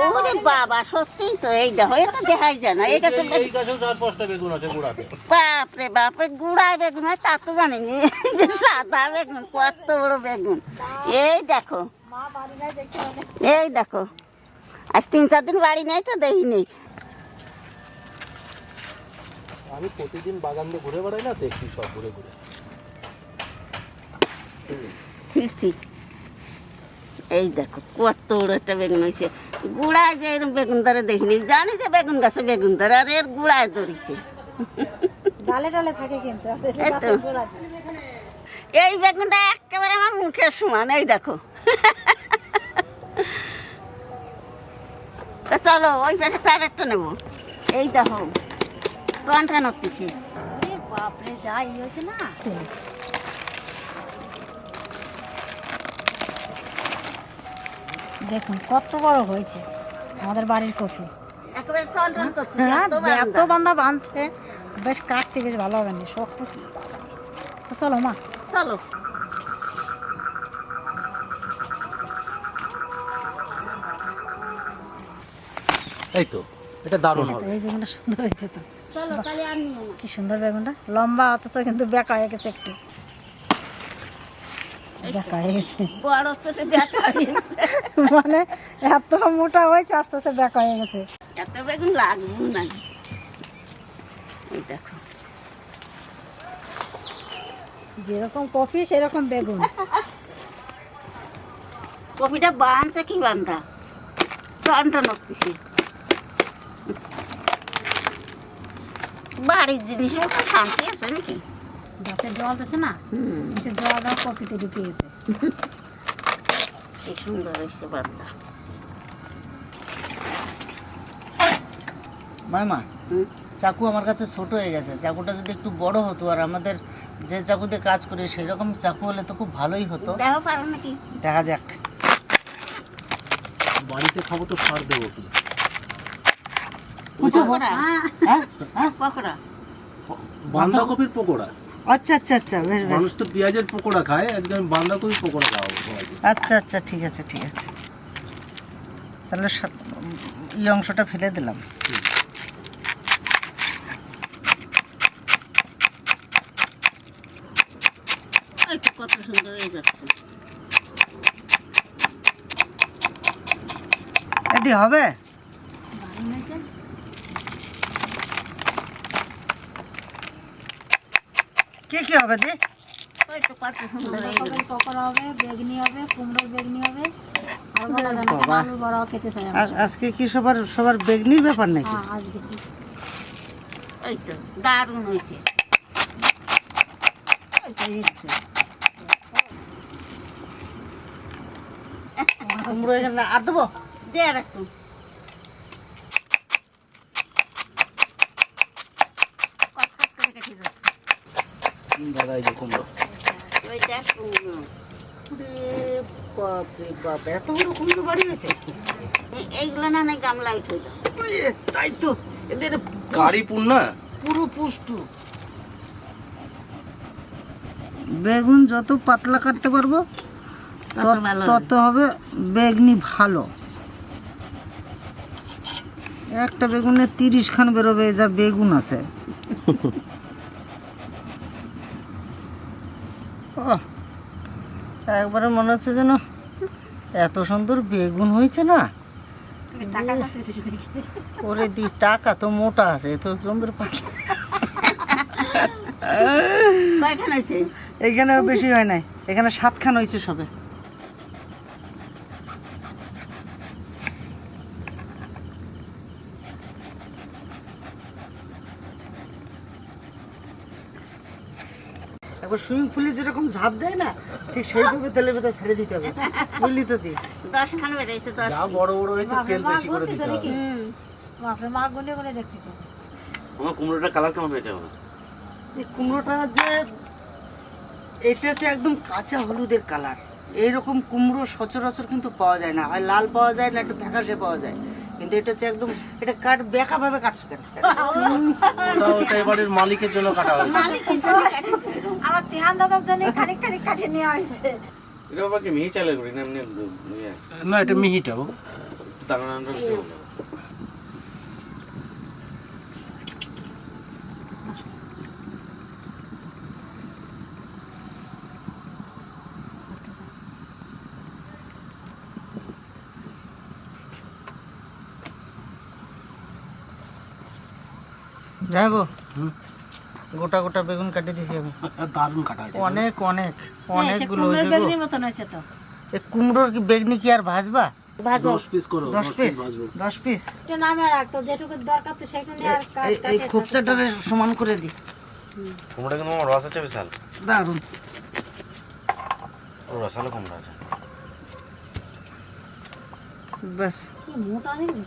ওরে বাবা সত্যি তো এই দেখো এটা দেখাই যায় না এই গাছে এই গাছেও চার পাঁচটা বেগুন আছে গোড়াতে। বাপরে বাপরে গুড়ায় বেগুন হয় তা তো জানি সাদা বেগুন কত বড় বেগুন। এই দেখো এই দেখো আজ তিন চার দিন বাড়ি নেই তো দেখি নেই। আমি প্রতিদিন বাগান দিয়ে ঘুরে বেড়াই না দেখি সব ঘুরে ঘুরে। ছিড়ছি এই দেখো কত বড় একটা বেগুন হয়েছে। গুড়ায় যে এরকম বেগুন ধরে দেখিনি জানি যে বেগুন গাছে বেগুন ধরে আর এর গুড়ায় ধরেছে। ডালে ডালে থাকে কিন্তু এই বেগুনটা একেবারে আমার মুখের সমান এই দেখো। তা চলো ওই পাশে তার একটা নেব। এই দেখো টনটা নড়তেছে এ বাপরে যা ই হয়েছে না। দেখুন কত বড় হয়েছে। আমাদের বাড়ির কফি। হ্যাঁ এত। বান্ধা বাঁধছে। বেশ কাটতে বেশ ভালো হবে না শক্ত। তো চলো মা। চলো। এই তো এটা দারুণ হবে। এই বেগুনটা সুন্দর হয়েছে তো। চলো তাহলে আর নিও না। কি সুন্দর বেগুনটা। লম্বা অথচ কিন্তু বেকা হয়ে গেছে একটু। বেকা হয়ে গেছে দেখা মানে এত মোটা হয়েছে আস্তে আস্তে বেকা হয়ে গেছে। এত বেগুন লাগবো না। দেখো। যেরকম কপি সেরকম বেগুন। কপিটা বাঁধছে কি বান্ধা টন টন করতেছে বাড়ির জিনিস শান্তি আছে নাকি? গাছের জল দিছে না জল দেওয়া ঢুকে গেছে কি সুন্দর হয়েছে মামা চাকু আমার কাছে ছোট হয়ে গেছে। চাকুটা যদি একটু বড় হতো আর আমাদের যে চাকুতে কাজ করি সেই রকম চাকু হলে তো খুব ভালোই হতো। দেখো পারো নাকি? দেখা যাক। বাড়িতে খাব তো সার দেবো কি? পকোড়া? হ্যাঁ হ্যাঁ। পকোড়া। বাঁধাকপির পকোড়া? আচ্ছা আচ্ছা আচ্ছা বেশ বেশ। মানুষ তো পেঁয়াজের পকোড়া খায় আজকে আমি বাঁধাকপির পকোড়া খাওয়াবো সবাইকে। আচ্ছা আচ্ছা ঠিক আছে ঠিক আছে। তাহলে এই অংশটা ফেলে দিলাম। কত সুন্দর হয়ে যাচ্ছে। এদি হবে দারুণ হয়েছে। কি কি হবে দি? ওই তো পকোড়া হবে বেগনি হবে কুমড়োর বেগনি হবে। আর বলা যায় না বাবা। আলুর খেতে চাই আজ- আজকে কি সবার সবার বেগনির ব্যাপার নাকি? হ্যাঁ আজকে ওই তো দারুণ হয়েছে। কুমড়ো এখানে আর দেবো দে আর একটু কচকচ করে কেটে যাচ্ছে দাদা এই যে কুমড়ো। ওইটা কুমড়ো। বাপরে বাপ এত বড় কুমড়ো বাড়ি হয়েছে? এইগুলো না নাই গামলা উঠে তাই তো এদের গাড়ি পুন না? পুরো পুষ্টু। বেগুন যত পাতলা কাটতে পারব তত হবে। বেগনি ভালো। একটা বেগুনে তিরিশ খান বেরোবে যা বেগুন আছে। একবারে মনে হচ্ছে যেন এত সুন্দর বেগুন হয়েছে না। ওরে দি টাকা তো মোটা আছে তো জমির পাখি এখানে বেশি হয় নাই এখানে সাতখান হয়েছে সবে। একবার সুইমিং পুলে যেরকম ঝাঁপ দেয় না ঠিক সেইভাবে তেলে ছেড়ে দিতে হবে। বুঝলি তো দশ খান দশ বড় বড় হয়েছে তেল বেশি করে দিতে হবে। বাপরে মা গুনে গুনে দেখতেছে। আমার কুমড়োটা কালার কেমন হয়েছে আমার? এই কুমড়োটা যে এটা হচ্ছে একদম কাঁচা হলুদের কালার। এইরকম কুমড়ো সচরাচর কিন্তু পাওয়া যায় না। হয় লাল পাওয়া যায় না একটু ফ্যাকাশে পাওয়া যায়। কিন্তু এটা হচ্ছে একদম এটা কাট বেকা ভাবে কাটছো কেন? ওটা ওটা এবারের মালিকের জন্য কাটা হয়েছে। আমার তেহান দাদার জন্য খানিক খানিক কাটে নেওয়া হয়েছে। এটা বাবাকে মিহি চালের করি না এমনি ইয়ে? না এটা মিহিটা বাবু যাইবো গোটা গোটা বেগুন কাটে দিছি আমি। দারুণ কাটা হয়েছে। অনেক অনেক হ্যাঁ, অনেকগুলো কুমড়োর হয়েছে। বেগুনির মতন হয়েছে তো। এ কুমড়োর কি বেগনি কি আর ভাজবা? দশ পিস করো দশ পিস দশ পিস এটা নামে রাখতো যেটুকু দরকার তো সেটুকু নিয়ে আর এই এই খোপচাটারে সমান করে দি। কুমড়োটা কিন্তু আমার রস আছে বিশাল। দারুণ ও রসালো কুমড়ো আছে। ব্যাস। মোটা দেখেছি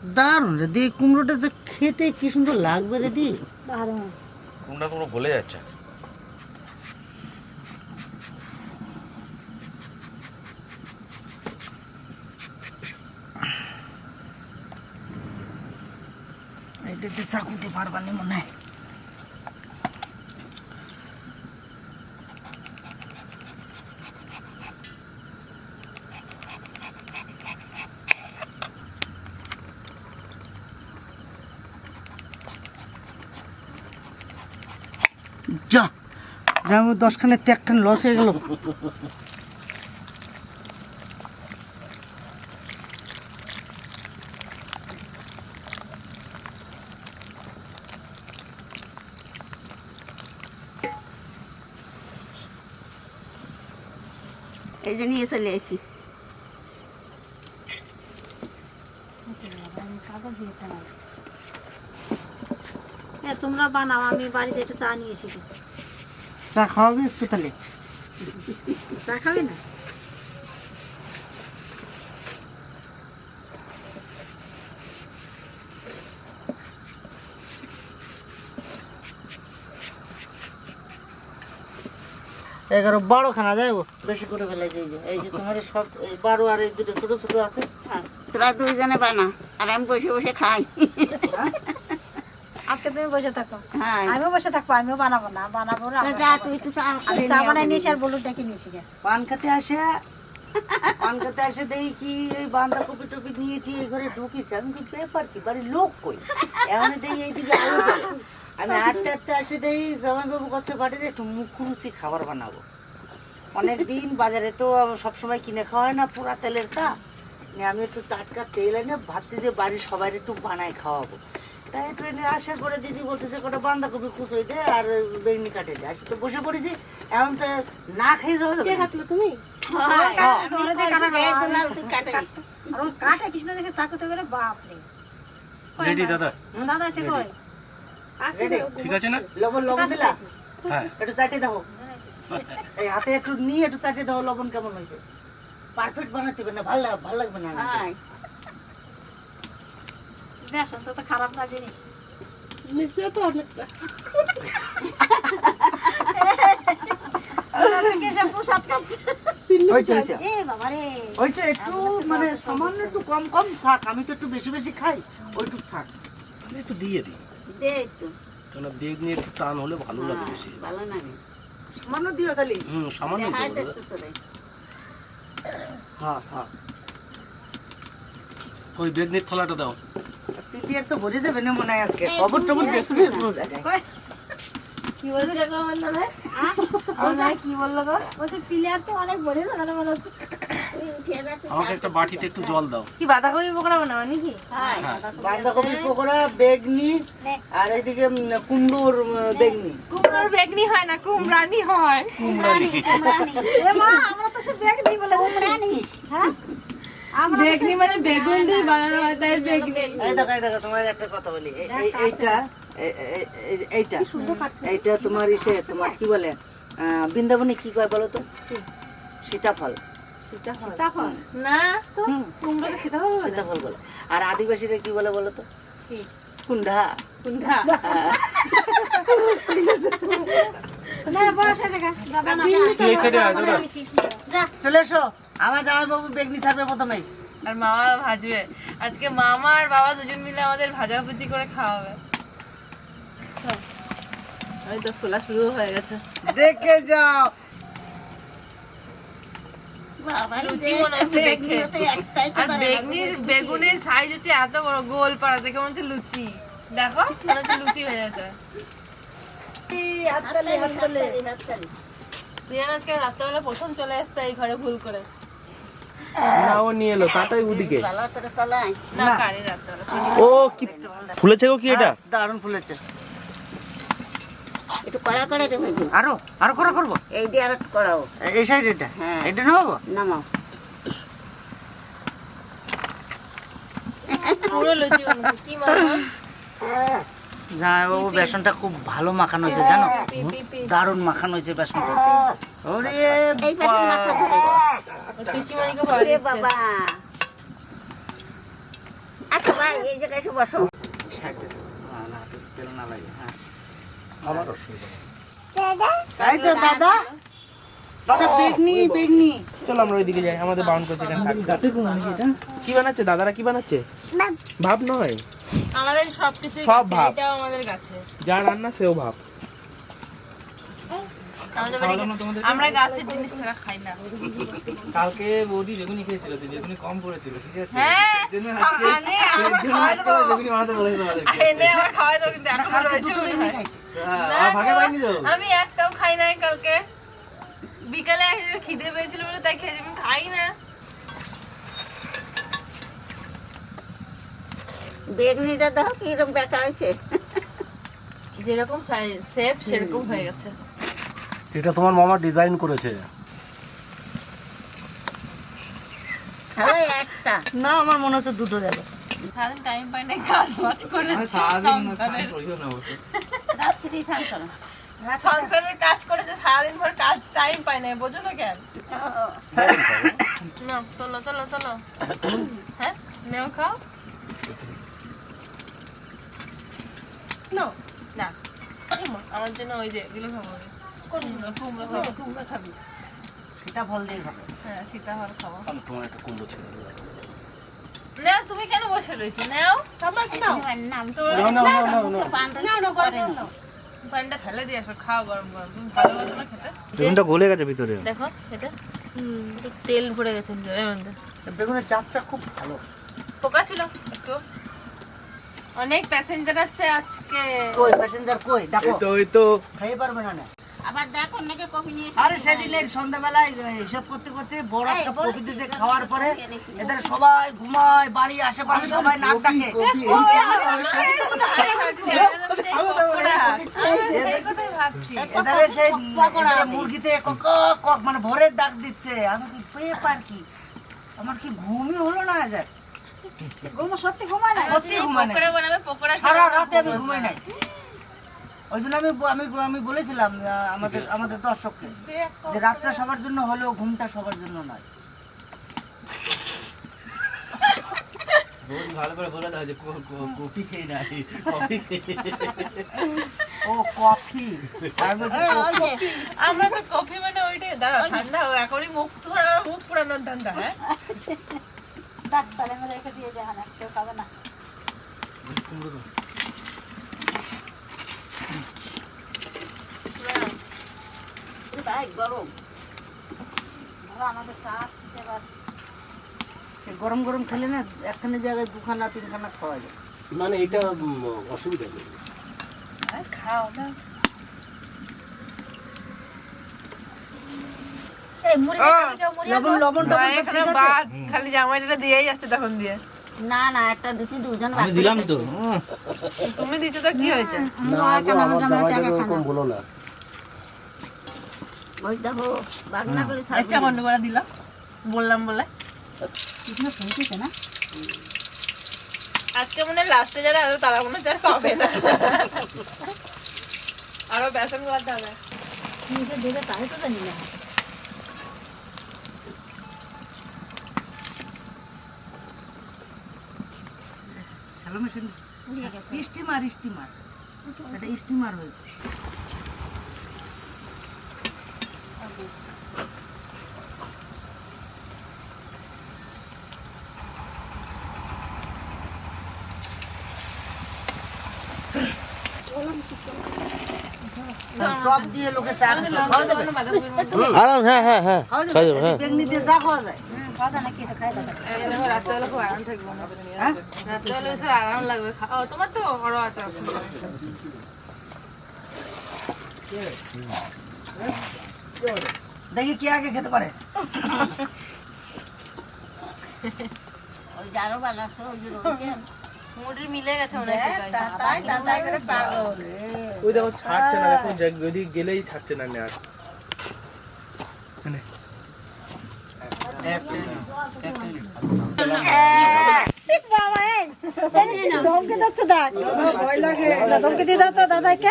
তো দারুণ রে দি কুমড়োটা যে খেতে কি সুন্দর লাগবে রে দি। দারুণ। কুমড়োটা পুরো গলে যাচ্ছে। এটাতে চাকুতে পারবানি মনে হয়। যা। যা দশখানে ত্যাগখান লস হয়ে গেল। এই যে নিয়ে চলে হ্যাঁ তোমরা বানাও, আমি বাড়িতে একটু চা নিয়ে এসেছি। চা খাওয়াবি একটু তাহলে? চা খাবে না? এগারো বারো খানা যাইবো। বেশি করে ফেলেছে এই যে। এই যে তোমার সব এই বারো আর এই দুটো ছোট ছোট আছে। হ্যাঁ, তোরা দুইজনে বানা আর আমি বসে বসে খাই। তুমি বসে থাকো। হ্যাঁ। আমিও বসে থাকব আমিও বানাবো না বানাবো না তা যা তুই একটু চা বানাই নিয়েছি আর বলুন ডেকে নিয়েছি পান খেতে আসে? পান খেতে আসে দেখি কি বাঁধাকপি টপি নিয়ে টিয়ে ঘরে ঢুকিছে। আমি কি ব্যাপার কি? বাড়ির লোক কই? এখন দেখি এইদিকে আলু আমি হাঁটতে হাঁটতে আসে দেখি জামাইবাবু করছে বাড়ির একটু মুখরুচি খাবার বানাবো। অনেক দিন বাজারে তো সবসময় কিনে খাওয়া হয় না পুরা তেলের কা নিয়ে আমি একটু টাটকা তেল এনে ভাবছি যে বাড়ির সবাই একটু বানায় খাওয়াবো। তাই ট্রেনে আসার পরে দিদি বলতেছে কটা বাঁধাকপি কুচোই দে আর বেগনি কাটে দে আসি তো বসে পড়েছি এখন তো না খেয়ে যাওয়া যাবে না। তুমি হ্যাঁ, হ্যাঁ, আমি ওরা দিয়ে কইছি কাটা যে এই খাওয়া দুলাল তুই কাটে নে। আর ওর কাটে কৃষ্ণ দেখে চাকুতে করে বাপ রে রেডি দাদা দাদা এসে কই ঠিক আছে না লবণ লবণ দিলা হ্যাঁ একটু চাটে দাও এই হাতে একটু নিয়ে একটু চাটে দাও লবণ কেমন হয়েছে পারফেক্ট বানাতে হবে না ভালো ভালো লাগবে না হ্যাঁ বেসন তো তো খারাপ না জিনিস। একটু মানে সামান্য একটু কম কম থাক। আমি তো একটু বেশি বেশি খাই ওইটুক থাক। একটু দিয়ে দিই। দে একটু। কেন বেগ নিয়ে একটু টান হলে ভালো লাগে হ্যাঁ, বেশি। ভালো লাগে। সামান্য দিও তাহলে। হুম সামান্য। হ্যাঁ হ্যাঁ। ওই বেগনির থলাটা দাও। পিটিয়ার তো ভরে যাবে না মনে হয় আজকে। খবর টবর দিয়ে শুনে কোনো জায়গায়। কি বলছে? গো বলল রে বলছে কি বলল গো? বলছে প্লেয়ার তো অনেক বড় না মনে হচ্ছে। তুই উঠিয়ে যাচ্ছিস আমাকে একটা বাটিতে একটু জল দাও। কি বাঁধাকপি পকোড়া বানাবো নাকি? হ্যাঁ বাঁধাকপি পকোড়া বেগনি আর এইদিকে উম, কুমড়োর বেগনি। কুমড়োর বেগনি হয় না কুমড়ানি হয়। এ মা আমরা তো সে ব্যাগ বলে কুমড়ানি। হ্যাঁ? আমরা বেগনি মানে বেগুন দিয়ে বানানো হয় তাই বেগনি এই দেখো এই দেখো তোমার একটা কথা বলি। এই- এই- এইটা এই- এই- এই- এইটা এইটা তোমার ইসে তোমার কি বলে বৃন্দাবনে কি কয় বলো তো? সীতাফল। সীতাফল। না তো হুম, সীতাফল বলে। সীতাফল বলে। আর আদিবাসীরা কি বলে বলো তো? কুন্ডা। কুন্ডা। না বড় সাজে গা না তুই এই সাইডে আয় দাদা? যা। চলে এসো। আমার জামাই বাবু বেগনি ছাড়বে প্রথমেই। আর মামা ভাজবে। আজকে মামা আর বাবা দুজন মিলে আমাদের ভাজাভুজি করে খাওয়াবে। ওই তো খোলা শুরু হয়ে গেছে। দেখে যাও। বেগনির সাইজ হচ্ছে এত বড় গোল পাড়া দেখে মনে হচ্ছে লুচি। দেখো মনে হচ্ছে লুচি হয়ে যাচ্ছে। আজকে রাত্রেবেলা প্রথম চলে এসছে এই ঘরে ভুল করে। না ও নিয়ে এলো ও কি ফুলেছে গো কি এটা? হ্যাঁ, দারুণ ফুলেছে। একটু কড়া আরও আরও করা করব? এই দিয়ে আর এ- এই সাইড এটা। হ্যাঁ। এটা নামাও। পুরো লুচি কি যা ও বেসনটা খুব ভালো মাখানো হয়েছে জানো? পি পি দারুণ মাখানো হয়েছে বেসনটা। ওরে বাবা। আচ্ছা ভাই এই জায়গায় এসে বসো। সাইড দিছে। না, না, হাতে তেল না লাগে, হ্যাঁ। আমার অসুবিধা নেই। তাই তো দাদা। দাদা বেগনি বেগনি। চলো আমরা ওইদিকে যাই আমাদের বাউন্ড করছে এটা? কি বানাচ্ছে দাদারা কি বানাচ্ছে? ভাব নয়। আমাদের সবকিছু সব ভাব। আমাদের গাছে। যা রান্না সেও ভাব। আমাদের বাড়ি আমরা গাছের জিনিস ছাড়া খাই না। কালকে বৌদি বেগুনি খেয়েছিল বেগুনি কম পড়েছিল ঠিক আছে? হ্যাঁ বেগুনি বানাতে বলেছিল আমার খাওয়াই কিন্তু এখন রয়েছে হয়। আমি একটাও খাই নাই কালকে। বিকালে একজন খিদে পেয়েছিল বলে তাই খেয়েছি আমি খাই না। বেগনিটা দেখো কীরকম বেকা হয়েছে? যেরকম শেপ সেরকম হয়ে গেছে। এটা তোমার মামা ডিজাইন করেছে। একটা। না আমার মনে হচ্ছে দুটো গেল সারাদিন টাইম পাই না কাজ বাজ করে সারাদিন স্নান করিও না অবশ্য। রাত্রি সংসারের কাজ করেছে সারাদিন ভর কাজ টাইম পাই না বোঝো না কেন? না চলো চলো চলো হ্যাঁ নেও খাও। নাও না আমার জন্য ওই যে এগুলো খাব আমি। কুমড়ো কুমড়ো খাব কুমড়ো খাবি। সেটা দিয়ে খাবে। হ্যাঁ সীতাফল খাব। আমি তোমার একটা কুমড়ো ছেড়ে দেবো। নাও তুমি কেন বসে রয়েছো? নাও। আমার নাও। নাম তো নাও, নাও, নাও, নাও, নাও। পানটা ফেলে দিয়ে আসো খাও গরম গরম। তুমি ভালোবাসো না খেতে? বেগুনটা গলে গেছে ভিতরে। দেখো এটা। একটু তেল ভরে গেছে এর মধ্যে বেগুনের জাতটা খুব ভালো। পোকা ছিল একটু। অনেক প্যাসেঞ্জার আছে আজকে। কই প্যাসেঞ্জার কই? দেখো। তো ওই তো। পারবে না না? আবার দেখো নাকি কফি নিয়ে আরে সেদিন এই সন্ধ্যাবেলায় হিসাব করতে করতে বড় একটা বড় দিতে খাওয়ার পরে এদের সবাই ঘুমায় বাড়ি আশেপাশে সবাই নাক ডাকে। এদের সেই মুরগিতে কক কক মানে ভোরের ডাক দিচ্ছে। আমি কি পেপার কি? আমার কি ঘুমই হলো না। সত্যি ঘুমায় না? পকোড়া বানাবে পকোড়া সারা রাতে আমি ঘুমাই নাই। ওই জন্য আমি আমি আমি বলেছিলাম আমাদের আমাদের দর্শককে যে রাতটা সবার জন্য হলেও ঘুমটা সবার জন্য নয়। বৌদি ভালো করে বলে দাও যে কো- কো- কফি খেয়ে নাই কফি ও কফি। কফি। আমরা তো কফি মানে ওইটাই দাঁড়া ঠান্ডা হোক এখনই মুখ পুরানো মুখ পুরানোর হ্যাঁ? ডাক্তারের রেখে দিয়ে দেখান কেউ খাবে না। গরম বাবা, আমাদের চা আসতেছে এবার। গরম গরম খেলে না একখানে জায়গায় দুখানা তিনখানা খাওয়া যায় মানে এটা অসুবিধা নেই খাও না এই মুড়ি দিয়ে খাবি কেউ? মুড়ি লবণ লবণ টবণ সব এখানে ঠিক আছে বাদ খালি জামাইটা দিয়েই যাচ্ছে তখন দিয়ে না না একটা দিছি দুজন আমি দিলাম তো তুমি দিচ্ছ তো কি হয়েছে না বলো না ওই দেখো বাগনা করে একটা বন্ধ করে দিলাম বললাম বলে। না আজকে মনে লাস্টে যারা তারা মনে পাবে না। আরও বেসন গুলাতে হবে নিজে দেবে তাই তো জানি না। স্টিমার স্টিমার এটা স্টিমার হয়েছে। চপ দিয়ে লোকে চা খাওয়া যাবে? আরাম হ্যাঁ হ্যাঁ হ্যাঁ। খাওয়া যাবে? বেগনি দিয়ে চা খাওয়া যায়? হ্যাঁ? তোমার তো বড় আছে। অসুবিধা নেই। দেখি কে আগে খেতে পারে। ওই যারও বানাচ্ছে ওই যে রয়েছে। মিলে গেছে মনে হয় তাই করে পাগল। ওই দেখো ছাড়ছে না দেখো যে- গেলেই ছাড়ছে না নেওয়ার ধমকে যাচ্ছে দাদা ধমকে দিয়ে দাও তো দাদাকে।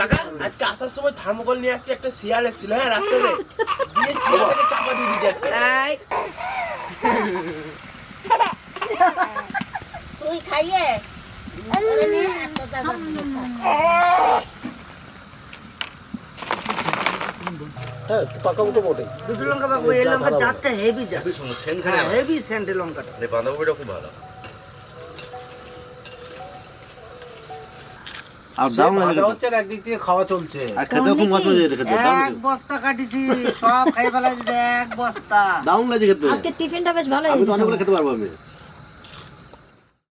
কাকা আজকে আসার সময় থার্মোকল নিয়ে আসছি একটা শিয়াল এসেছিল হ্যাঁ রাস্তাতে দিয়ে শিয়ালটাকে চাপা দিয়ে। তুই খাইয়ে। হ্যাঁ লঙ্কা হেভি সুন্দর সেন্ট হ্যাঁ লঙ্কাটা। এই বাঁধাকপিটা খুব ভালো। আর দাম হচ্ছে একদিক থেকে খাওয়া চলছে। আর খেতে খুব মজা লাগে এটা এক বস্তা কাটিছি সব খাই ফেলা এক বস্তা। দাম লাগে খেতে। আজকে টিফিনটা বেশ ভালো হয়েছে অনেকগুলো খেতে পারব আমি।